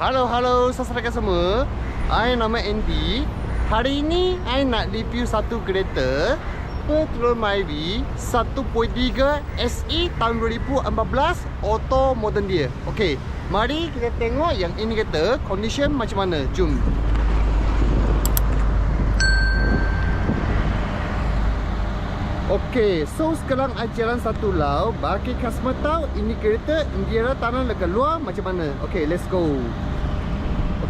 Halo, halo saudara semua. I nama Andy. Hari ini I nak review satu kereta Petrol Myvi 1.3 SE tahun 2014 auto modern dia. Okey, mari kita tengok yang ini kereta condition macam mana. Jom. Okey, so sekarang I jalan satu lau Bagi customer tahu ini kereta Indira tanah dekat luar macam mana? Okey, let's go.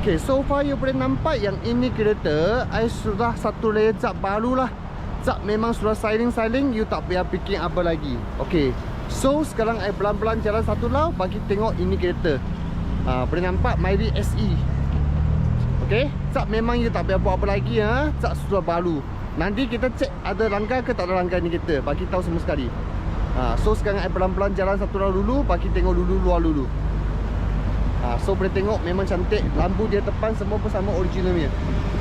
Okey, so far you boleh nampak yang ini kereta I sudah satu layer cat baru lah. Cat memang sudah styling-styling You tak payah fikir apa lagi. Okey, so sekarang I pelan-pelan jalan satu lau Bagi tengok ini kereta. Ha, Boleh nampak Myri SE Okey, cat memang you tak payah buat apa lagi ha? Cat sudah baru Nanti kita cek ada rangka ke tak ada rangka ni kita. Bagi tahu semua sekali. Ha, So sekarang I pelan-pelan jalan satu round dulu Bagi tengok dulu luar dulu. Ha, So boleh tengok memang cantik. Lampu dia depan semua pun sama original punya.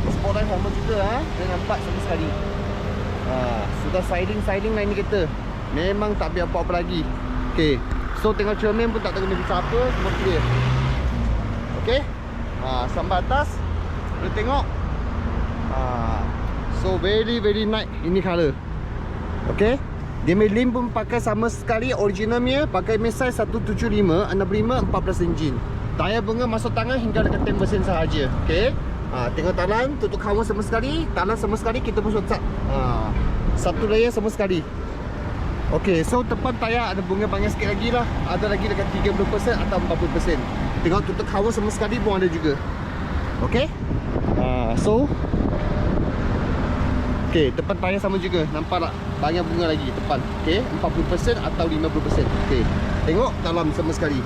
Spotlight sama juga ha. Boleh nampak semua sekali. Ha, Sudah siding-siding lah ni kita. Memang tak biar apa-apa lagi. Okay So tengok cermin pun tak tahu kena bisa apa Semua clear Okay ha, Sampai atas. Boleh tengok So very very nice ini color. Okay. Dia punya lim pun pakai sama sekali original punya pakai mesai 175 65 14 enjin. Tayar bunga masuk tangan hingga dekat 10% sahaja. Okay. Ha, tengok talan tutup kawan sama sekali, talan sama sekali kita pun sudah ha, satu layer sama sekali. Okay, so depan tayar ada bunga banyak sikit lagi lah Ada lagi dekat 30% atau 40% Tengok tutup kawan sama sekali pun ada juga Okay uh, So Okey, depan tayar sama juga. Nampak tak? Banyak bunga lagi depan. Okey, 40% atau 50%. Okey. Tengok dalam sama sekali.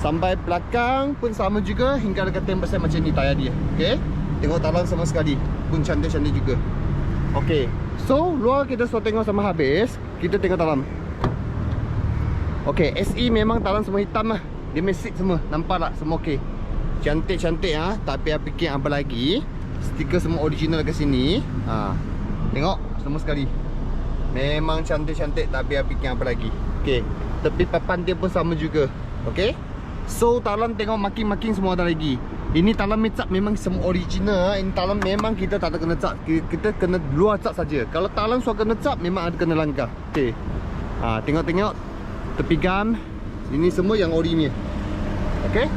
Sampai belakang pun sama juga hingga dekat 10% macam ni tayar dia. Okey. Tengok dalam sama sekali. Pun cantik-cantik juga. Okey. So, luar kita sudah tengok sama habis. Kita tengok dalam. Okey, SE memang dalam semua hitam lah. Dia mesin semua. Nampak tak? Semua okey. Cantik-cantik ah. Tak payah fikir apa lagi. Stiker semua original kat sini. Ha. Tengok semua sekali. Memang cantik-cantik Tak biar fikir apa lagi? Okay Tepi papan dia pun sama juga. Okay So talam tengok makin-makin semua ada lagi. Ini talam cat memang semua original. Ini talam memang kita tak ada kena cat Kita kena luar cat saja. Kalau talam suara kena cat Memang ada kena langkah Okay ha, Tengok-tengok. Tepi gam Ini semua yang ori ni Okay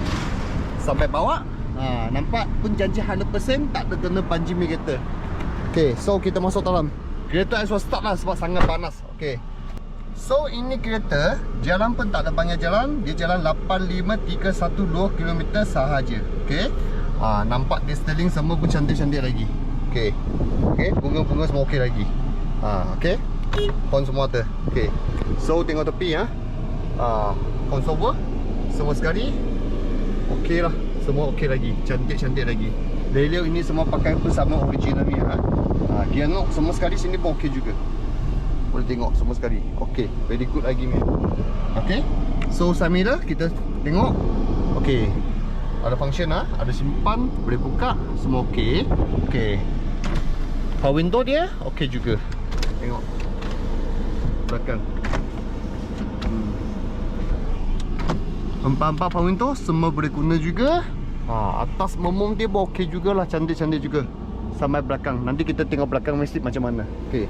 Sampai bawah Ha, nampak pun janji 100% tak ada kena panji mi kereta. Okey, so kita masuk dalam. Kereta I sudah start lah sebab sangat panas. Okey. So ini kereta jalan pun tak ada banyak jalan, dia jalan 85312 km sahaja. Okey. Ha, nampak dia styling semua pun cantik-cantik lagi. Okey. Okey, bunga-bunga semua okey lagi. Ha, okey. Pon semua ada. Okey. So tengok tepi ya. Ha, konsol semua sekali. Okey lah semua okey lagi. Cantik-cantik lagi. Lelio ini semua pakai pun sama original ni ha. ha gear knob semua sekali sini pun okey juga. Boleh tengok semua sekali. Okey very good lagi ni okey so samira kita tengok. Okey ada function ah ha? ada simpan boleh buka semua okey. Okey. Power window dia okey juga. Tengok. Belakang Empat-empat power tu semua boleh guna juga. Ha, Atas momom dia pun okey jugalah Cantik-cantik juga. Sampai belakang. Nanti kita tengok belakang mesti macam mana. Okey.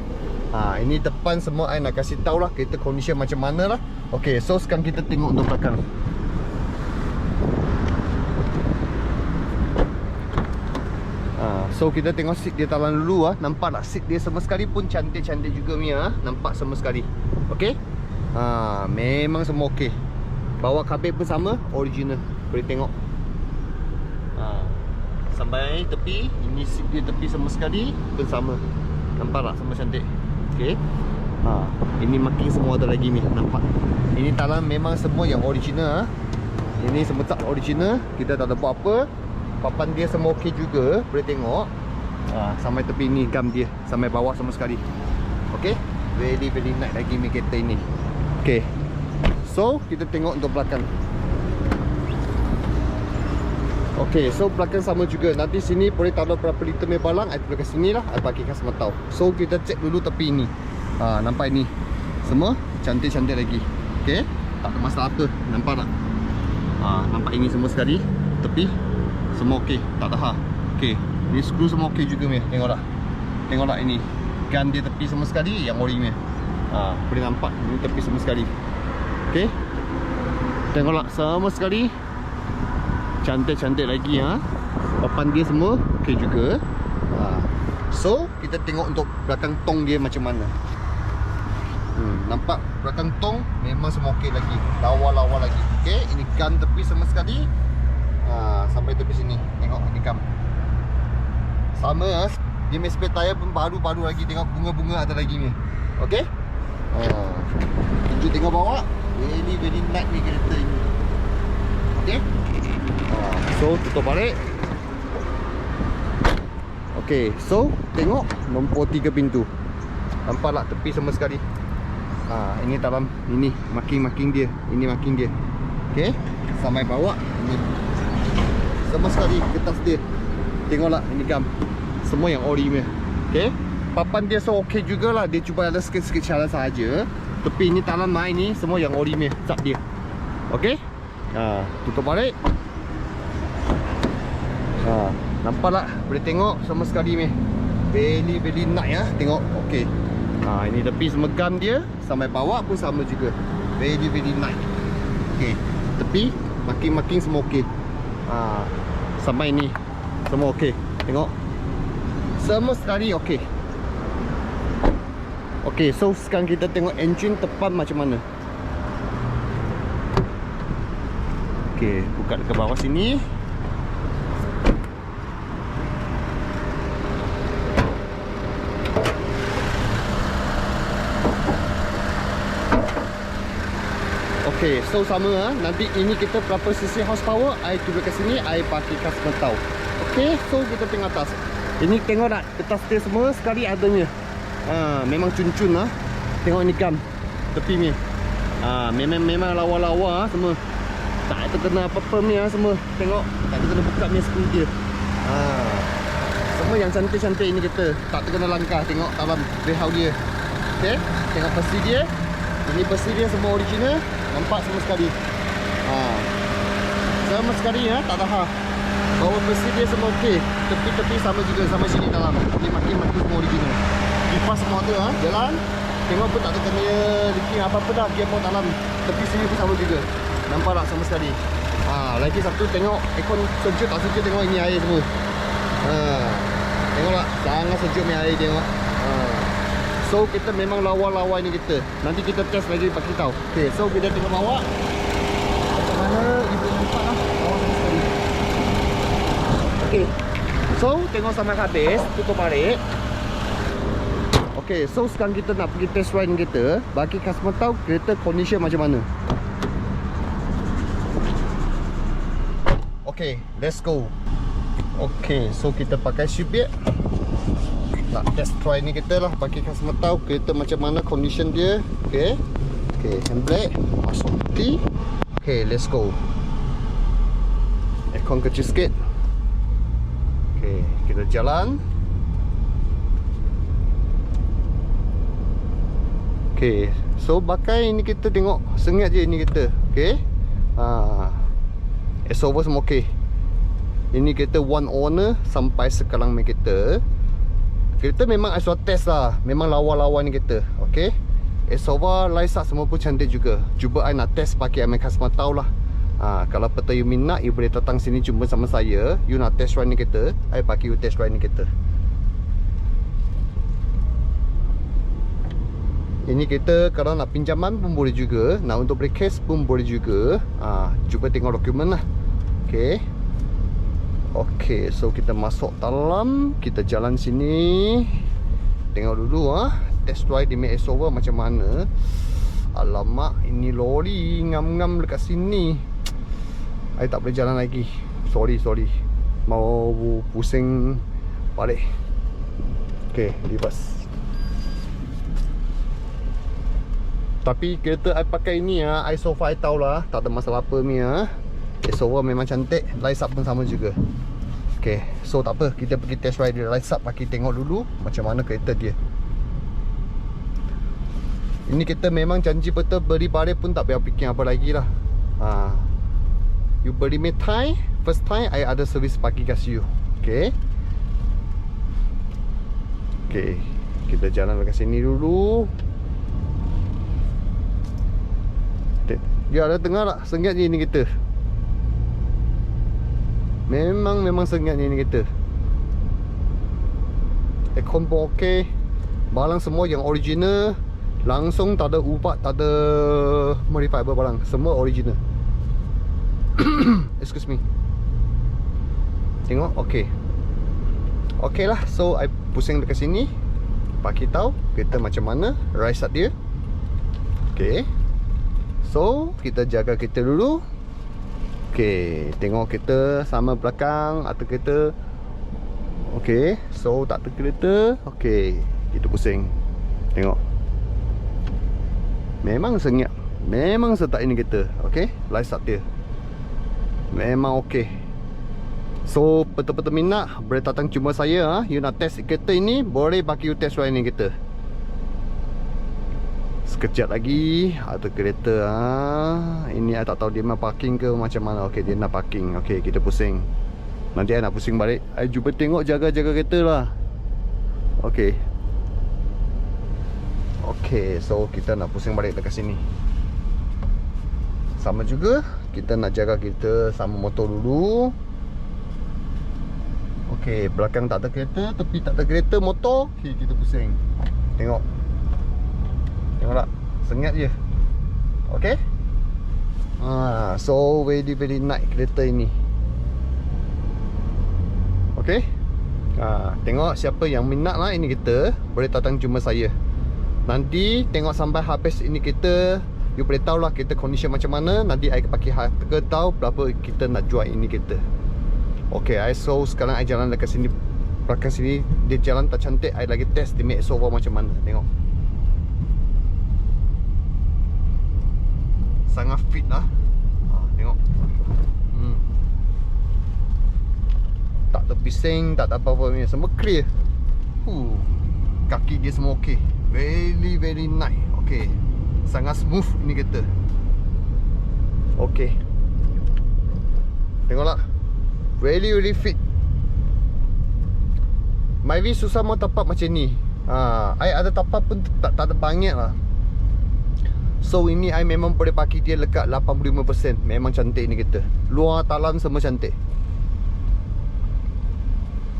Ha, Ini depan semua I nak kasih tahu lah Kita condition macam mana lah. Okey so sekarang kita tengok untuk belakang. Ha, So kita tengok seat dia talan dulu lah Nampak tak seat dia sama sekali pun cantik-cantik juga Mia Nampak sama sekali. Okey? Ha, Memang semua okey Bawa kabel pun sama Original. Boleh tengok. Ha. Sampai tepi. Ini seat dia tepi sama sekali. Pun sama Nampak tak? Sama cantik. Okay ha. Ini makin semua ada lagi ni Nampak? Ini talan memang semua yang original ha. Ini semua tak original. Kita tak ada buat apa. Papan dia semua okey juga. Boleh tengok. Ha. Sampai tepi ni gam dia. Sampai bawah sama sekali. Okay Very very nice lagi ni kereta ini. Okay So, kita tengok untuk belakang. Okay, so belakang sama juga. Nanti sini boleh taruh berapa liter punya balang. I pergi sini lah, I bagi customer tahu So, kita cek dulu tepi ini. Ha, Nampak ini. Semua cantik-cantik lagi. Okay, tak ada masalah apa. Nampak tak? Ha, Nampak ini semua sekali. Tepi Semua okey Tak dah Okey Ni skru semua okey juga ni Tengok tak? Tengok tak ini? Gun dia tepi semua sekali Yang ori ni ha, Boleh nampak? Ini tepi semua sekali Okey Tengok tak Semua sekali Cantik-cantik lagi ha. Papan dia semua Okey juga ha. So Kita tengok untuk Belakang tong dia macam mana Hmm, nampak belakang tong memang semua okey lagi. Lawa-lawa lagi. Okey, ini gun tepi sama sekali. Ha, sampai tepi sini. Tengok ini kam. Sama ah. Dia punya spare tire pun baru-baru lagi. Tengok bunga-bunga ada lagi ni. Okey? Ha. Tunjuk tengok bawah. Very very nice ni kereta ini. Okey? Ha, so tutup balik. Okey, so tengok nombor 3 pintu. Nampak tak tepi sama sekali. Ha, ini dalam ini marking-marking dia. Ini marking dia. Okey. Sampai bawah ini. Sama sekali kertas dia. Tengoklah ini gam. Semua yang ori punya. Okey. Papan dia so okey jugalah. Dia cuba ada sikit-sikit cara saja. Tapi ini dalam mai ni semua yang ori punya. Cap dia. Okey. Ha, tutup balik. Ha, nampak tak? Boleh tengok sama sekali ni. Very very nice ya. Tengok. Okey. Ha, ini tepi semua gam dia Sampai bawah pun sama juga Very very nice Okay Tepi Makin-makin semua okey ha, Sampai ini Semua okey Tengok Semua sekali okey Okay so sekarang kita tengok engine tepan macam mana Okay Buka ke bawah sini Okay, so sama ah. Nanti ini kita berapa cc horsepower, I cuba kat sini, I pakai customer tahu. Okay, so kita tengok atas. Ini tengok tak kertas dia semua sekali adanya. Ha, memang cun-cun ah. Tengok ni kam tepi ni. Ha, memang memang lawa-lawa ah semua. Tak terkena apa-apa ni ah semua. Tengok, tak terkena buka ni skru dia. Ha. Semua yang cantik-cantik ini kita tak terkena langkah tengok dalam behau dia. Okay, tengok pasti dia. Ini besi dia semua original Nampak semua sekali ha. Sama sekali ya, tak tahan Bawa besi dia semua okey Tepi-tepi sama juga, sama sini dalam Ini makin-makin semua original Kipas semua tu ha, jalan Tengok pun tak terkena leaking apa-apa dah Gearbox dalam Tepi sini pun sama juga. Nampak tak sama sekali? Ha, Lagi satu tengok Aircon sejuk tak sejuk tengok ini air semua. Ha. Tengok tak, sangat sejuk ni air tengok. Ha. So kita memang lawa-lawa ni kita. Nanti kita test lagi bagi tahu. Okay so kita tengok bawah Macam mana ibu nampak lah. Okay So tengok sampai habis Tutup balik Okay so sekarang kita nak pergi test ride kita Bagi customer tahu kereta condition macam mana. Okay let's go. Okay so kita pakai shipyard nak test try ni kita lah. Bagi customer tahu kereta macam mana condition dia. Okay okay handbrake masuk peti okay let's go. Aircon kecil sikit. Okay kita jalan okay so pakai ni kita tengok. Sengat je ni kita. Okay ha. S over semua okay ini kita one owner sampai sekarang ni kita. Kereta memang suruh test lah. Memang lawa-lawa ni kereta. Okay Esova, Lysa semua pun cantik juga. Cuba I nak test pakai I customer tahu lah. Ha, Kalau peta you minat You boleh datang sini jumpa sama saya. You nak test ride ni kereta I pakai you test ride ni kereta Ini kereta kalau nak pinjaman pun boleh juga Nak untuk beli case pun boleh juga ha, Cuba tengok dokumen lah Okay Okey, so kita masuk dalam, kita jalan sini. Tengok dulu ah, test drive di Max Over macam mana. Alamak, ini lori ngam-ngam dekat sini. Saya tak boleh jalan lagi. Sorry, sorry. Mau pusing balik. Okey, reverse. Tapi kereta I pakai ni ah, I so far I tahu lah, tak ada masalah apa ni ah. Sofa memang cantik Lights up pun sama juga. Okay So tak apa Kita pergi test ride dia. Lights up Bagi tengok dulu Macam mana kereta dia. Ini kita memang janji betul Beri balik pun tak payah fikir apa lagi lah. Ha. You beli me Thai First time I ada servis pagi kasi you Okay. Okay Kita jalan dekat sini dulu Te- Ya ada tengah tak Sengat je ni kita Memang memang sengat ni ni kita Aircon pun okey. Barang semua yang original Langsung tak ada ubat Tak ada Modify apa barang Semua original. Excuse me. Tengok okey. Okey lah. So I pusing dekat sini. Bagi tahu Kita macam mana Rise up dia. Okey So Kita jaga kita dulu. Okey Tengok kita Sama belakang Atau kita Okey So tak ada kereta. Okey Kita pusing. Tengok. Memang senyap Memang setak ini kereta. Okey Light start dia. Memang okey. So betul-betul minat. Boleh datang cuma saya ha? You nak test kereta ini Boleh bagi you test ride ni kereta Sekejap lagi. Ada kereta ha? Ini I tak tahu dia nak parking ke macam mana. Okey dia nak parking. Okey kita pusing. Nanti I nak pusing balik. I cuba tengok jaga-jaga kereta lah. Okey. Okey so kita nak pusing balik dekat sini. Sama juga Kita nak jaga kita sama motor dulu. Okey belakang tak ada kereta Tepi tak ada kereta motor. Okey kita pusing. Tengok Tengok tak Sengat je. Okey? Ha, So very very nice kereta ini. Okey? Ha, Tengok siapa yang minat lah ini kita Boleh datang jumpa saya. Nanti tengok sampai habis ini kita You boleh tahu lah kita condition macam mana. Nanti I pakai harga tahu berapa kita nak jual ini kita Okay, I so sekarang I jalan dekat sini. Belakang sini Dia jalan tak cantik. I lagi test di make over macam mana. Tengok Sangat fit lah. Ha, Tengok. Hmm. Tak ada bising Tak ada apa-apa punya. Semua clear. Huh. Kaki dia semua okay Very very nice. Okay Sangat smooth ini kereta. Okay Tengoklah. Really really fit. Myvi susah mau tapak macam ni. Ha, I ada tapak pun tak, tak ada banyak lah So ini I memang boleh pakai dia lekat 85% Memang cantik ni kita. Luar talam semua cantik.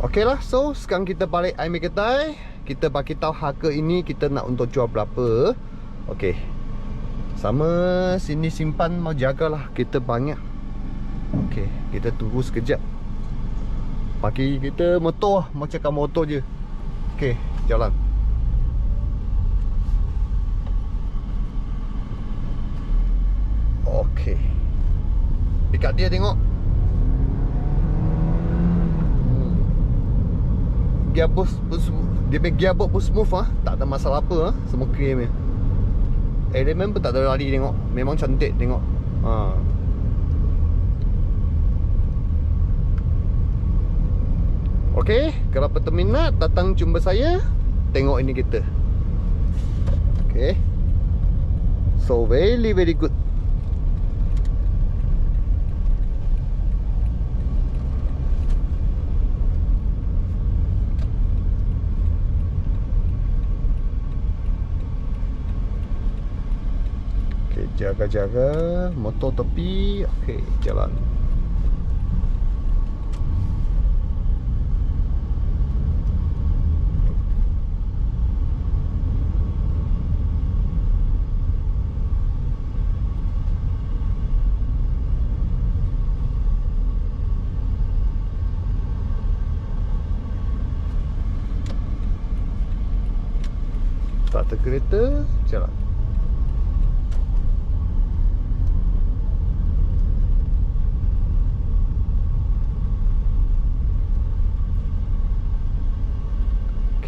Okay lah. So sekarang kita balik I make kedai Kita bagi tahu harga ini Kita nak untuk jual berapa. Okay Sama sini simpan Mau jagalah. Kita banyak. Okay Kita tunggu sekejap. Pagi kita motor lah Mau cakap motor je. Okay Jalan Okay Dekat dia tengok. Hmm. Gearbox pun Dia punya gearbox pun smooth ah, Tak ada masalah apa ah, Semua clear punya. Element pun tak ada lari tengok. Memang cantik tengok. Ha. Okay Kalau peminat Datang jumpa saya. Tengok ini kita. Okay So very very good Okay, jaga-jaga motor tepi. Okay, jalan. Tak ada kereta, jalan.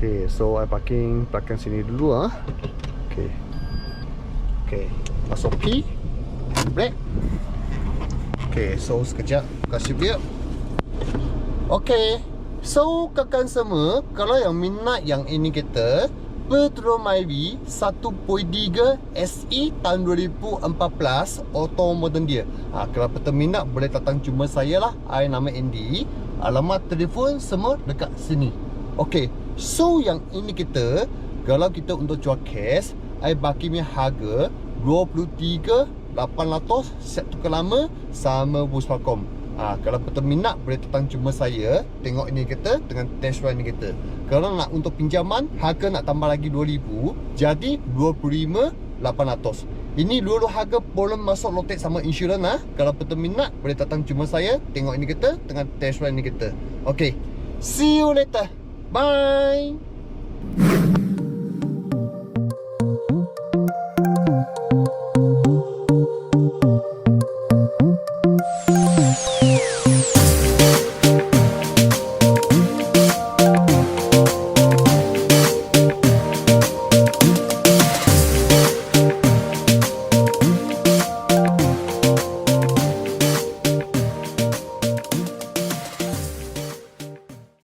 Okay, so I parking belakang sini dulu ah. Okay. Okay, masuk P. Break. Okay, so sekejap kasih view. Okay. So kakak semua, kalau yang minat yang ini kita Petro Myvi 1.3 SE tahun 2014 Auto modern dia ha, Kalau peminat boleh datang cuma saya lah I nama Andy Alamat telefon semua dekat sini Okay So yang ini kita Kalau kita untuk jual cash I bagi punya harga 23 800 set tukar lama sama bus Falcom Ha, kalau betul minat boleh datang cuma saya Tengok ini kita dengan test ride ni kita. Kalau nak untuk pinjaman Harga nak tambah lagi 2000 Jadi 25 800 Ini dulu harga boleh masuk lotek sama insurans ha? Kalau betul minat boleh datang cuma saya Tengok ini kita dengan test ride ni kita. Okay See you later Bye